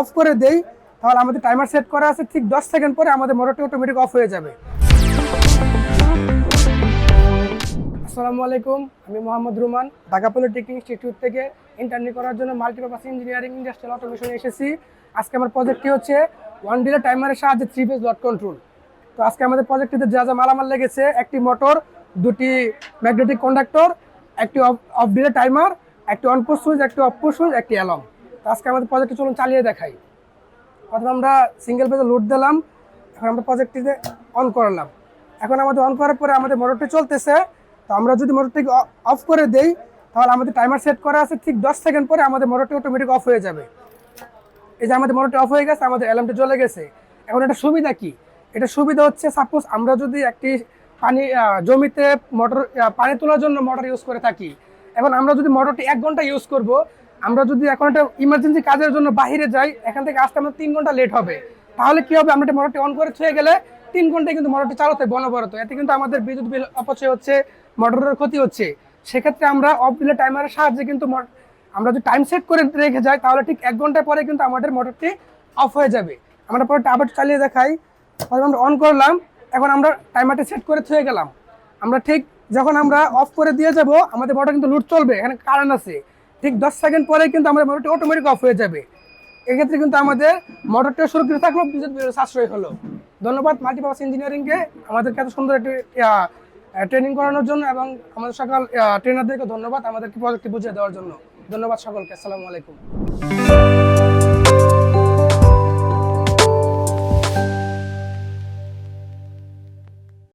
Of করে দেই, তাহলে আমাদের টাইমার সেট করা আছে, ঠিক দশ সেকেন্ড পরে আমাদের মোটরটি অটোমেটিক অফ হয়ে যাবে। আসসালামু আলাইকুম, আমি মোহাম্মদ রুমান, ঢাকা পলিটেকনিক ইনস্টিটিউট থেকে ইন্টার্নি করার জন্য মাল্টিপারপাস ইঞ্জিনিয়ারিং ইন্ডাস্ট্রিয়াল অটোমেশনে এসেছি। আজকে আমার প্রজেক্টটি হচ্ছে ওয়ান ডিলে টাইমারের সাহায্যে থ্রি ফেজ লট কন্ট্রোল তো আজকে আমাদের প্রজেক্টটিতে যা যা মালামাল লেগেছে, একটি মোটর দুটি ম্যাগনেটিক কন্ডাক্টর একটি অফ ডিলে টাইমার একটি অন সুইচ একটি অফ সুইচ একটি অ্যালম তো আজকে আমাদের প্রজেক্টটি চলুন চালিয়ে দেখাই। প্রথমে আমরা সিঙ্গেল পেজে লোড দিলাম, এখন আমরা প্রজেক্টটিতে অন করলাম। এখন আমাদের অন করার পরে আমাদের মোটরটি চলতেছে, তো আমরা যদি মোটরটিকে অফ করে দেই, তাহলে আমাদের টাইমার সেট করা আছে ঠিক দশ সেকেন্ড পরে আমাদের মোটরটি অটোমেটিক অফ হয়ে যাবে। এই যে আমাদের মোটরটি অফ হয়ে গেছে, আমাদের অ্যালার্মটি জ্বলে গেছে। এখন এটা সুবিধা কি? এটা সুবিধা হচ্ছে সাপোজ আমরা যদি একটি পানি জমিতে মোটর পানি তোলার জন্য মোটর ইউজ করে থাকি, এখন আমরা যদি মোটরটি এক ঘণ্টা ইউজ করব আমরা যদি এখন একটা ইমার্জেন্সি কাজের জন্য বাইরে যাই, এখান থেকে আসতে আমাদের তিন ঘণ্টা লেট হবে। তাহলে কি হবে? আমরা মোটরটি অন করে ছুঁয়ে গেলে তিন ঘন্টায় কিন্তু মোটরটি চালাতে অনবরত। এতে কিন্তু আমাদের বিদ্যুৎ বিল অপচয় হচ্ছে মোটরের ক্ষতি হচ্ছে। সেক্ষেত্রে আমরা অফ বিলে টাইমারের সাহায্যে কিন্তু আমরা যদি টাইম সেট করে রেখে যাই, তাহলে ঠিক এক ঘণ্টা পরে কিন্তু আমাদের মোটরটি অফ হয়ে যাবে। আমরা পরে আবার চালিয়ে দেখাই। আমরা অন করলাম। এখন আমরা টাইমারটি সেট করে থুয়ে গেলাম। আমরা ঠিক যখন আমরা অফ করে দিয়ে যাব, আমাদের মোটর কিন্তু লুট চলবে। এখানে কারেন্ট আছে। ঠিক দশ সেকেন্ড পরে কিন্তু আমাদের মোটরটি অটোমেটিক অফ হয়ে যাবে। এক্ষেত্রে কিন্তু আমাদের মোটরটা সুরক্ষিত থাকল, বিদ্যুৎ বিল সাশ্রয় হলো। ধন্যবাদ মাল্টিপার্পাস ইঞ্জিনিয়ারিংকে আমাদেরকে এত সুন্দর একটি ট্রেনিং করানোর জন্য এবং আমাদের সকল ট্রেনারদেরকে ধন্যবাদ আমাদেরকে প্রজেক্টটি বুঝিয়ে দেওয়ার জন্য। ধন্যবাদ সকলকে। আসসালামু আলাইকুম।